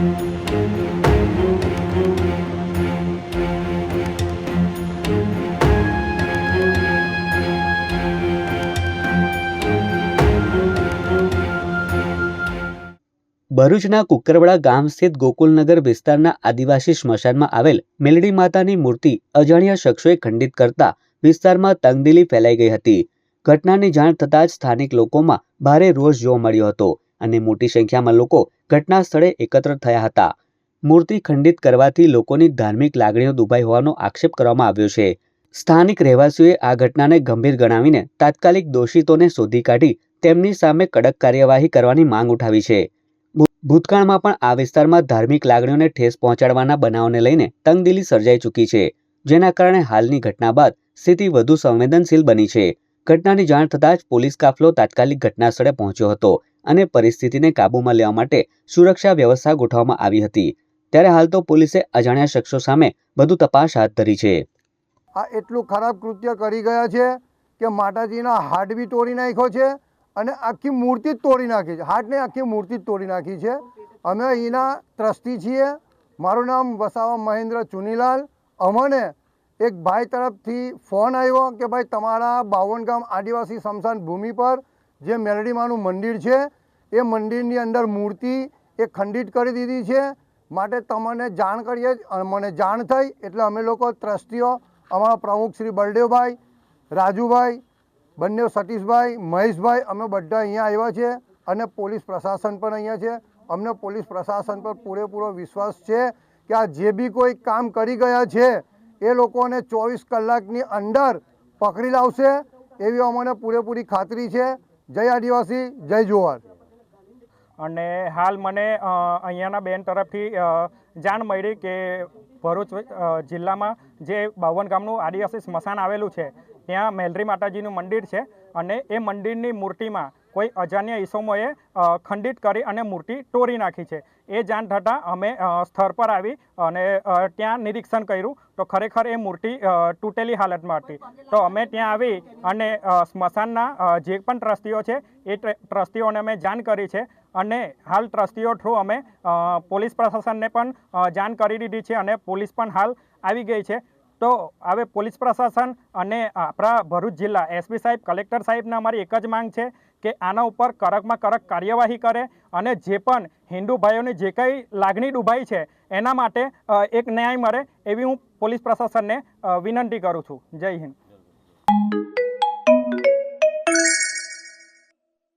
ભરૂચના કુકરવાડા ગામ સ્થિત ગોકુલનગર વિસ્તારના આદિવાસી સ્મશાનમાં આવેલ મેલડી માતાની મૂર્તિ અજાણ્યા શખ્સોએ ખંડિત કરતા વિસ્તારમાં તંગદિલી ફેલાઈ ગઈ હતી. ઘટનાની જાણ થતાં જ સ્થાનિક લોકોમાં ભારે રોષ જોવા મળ્યો હતો. અને મોટી સંખ્યામાં લોકો ઘટના સ્થળે એકત્ર થયા હતા. મૂર્તિ ખંડિત કરવાથી લોકોની ધાર્મિક લાગણીઓ દુભાઈ હોવાનો આક્ષેપ કરવામાં આવ્યો છે. સ્થાનિક રહેવાસીઓએ આ ઘટનાને ગંભીર ગણાવીને તાત્કાલિક દોષિતોને શોધી કાઢી તેમની સામે કડક કાર્યવાહી કરવાની માંગ ઉઠાવી છે. ભૂતકાળમાં પણ આ વિસ્તારમાં ધાર્મિક લાગણીઓને ઠેસ પહોંચાડવાના બનાવને લઈને તંગદિલી સર્જાઈ ચૂકી છે, જેના કારણે હાલની ઘટના બાદ સ્થિતિ વધુ સંવેદનશીલ બની છે. ઘટનાની જાણ થતાં જ પોલીસ કાફલો તાત્કાલિક ઘટના સ્થળે પહોંચ્યો હતો અને પરિસ્થિતિને કાબૂમાં લેવા માટે સુરક્ષા વ્યવસ્થા ગોઠવવામાં આવી હતી. ત્યારે હાલ તો પોલીસે અજાણ્યા શખ્સો સામે વધુ તપાસ હાથ ધરી છે. આ એટલું ખરાબ કૃત્ય કરી ગયા છે કે માતાજીના હાડ બી તોડી નાખ્યો છે અને આખી મૂર્તિ જ તોડી નાખી છે. હાડને આખી મૂર્તિ જ તોડી નાખી છે. અમે અહીંના ટ્રસ્ટી છીએ. મારું નામ વસાવા મહેન્દ્ર ચુનીલાલ. અમને એક ભાઈ તરફથી ફોન આવ્યો કે ભાઈ તમારા બાવનગામ આદિવાસી સ્મશાન ભૂમિ પર જે મેલડીમાનું મંદિર છે, એ મંદિરની અંદર મૂર્તિ એ ખંડિત કરી દીધી છે. માટે તમને જાણ કરીએ મને જાણ થઈ એટલે અમે લોકો ટ્રસ્ટીઓ, અમારા પ્રમુખ શ્રી બળદેવભાઈ, રાજુભાઈ, બંને સતીશભાઈ, મહેશભાઈ, અમે બધા અહીંયા આવ્યા છે અને પોલીસ પ્રશાસન પણ અહીંયા છે. અમને પોલીસ પ્રશાસન પર પૂરેપૂરો વિશ્વાસ છે કે આ જે બી કોઈ કામ કરી ગયા છે એ લોકોને ચોવીસ કલાકની અંદર પકડી લાવશે એવી અમને પૂરેપૂરી ખાતરી છે. જય આદિવાસી, જય જુવાર. અને હાલ મને અહીંયાના બેન તરફથી જાણ મળી કે ભરૂચ જિલ્લામાં જે બાવન ગામનું આદિવાસી સ્મશાન આવેલું છે, ત્યાં મેલરી માતાજીનું મંદિર છે અને એ મંદિરની મૂર્તિમાં કોઈ અજાન્ય ઈસમોએ ખંડિત કરી અને મૂર્તિ તોડી નાખી છે. એ જાણ થતાં અમે સ્થળ પર આવી અને ત્યાં નિરીક્ષણ કર્યું તો ખરેખર એ મૂર્તિ તૂટેલી હાલતમાં હતી. તો અમે ત્યાં આવી અને સ્મશાનના જે પણ ટ્રસ્ટીઓ છે, એ ટ્રસ્ટીઓને અમે જાણ કરી છે અને હાલ ટ્રસ્ટીઓ થ્રુ અમે પોલીસ પ્રશાસનને પણ જાણ કરી દીધી છે અને પોલીસ પણ હાલ આવી ગઈ છે. તો હવે પોલીસ પ્રશાસન અને આપણા ભરૂચ જિલ્લા એસપી સાહેબ, કલેક્ટર સાહેબને અમારી એક જ માંગ છે કે આના ઉપર કડકમાં કડક કાર્યવાહી કરે અને જે પણ હિન્દુ ભાઈઓની જે કંઈ લાગણી ડૂબાઈ છે એના માટે એક ન્યાય મળે એવી હું પોલીસ પ્રશાસનને વિનંતી કરું છું. જય હિન્દ.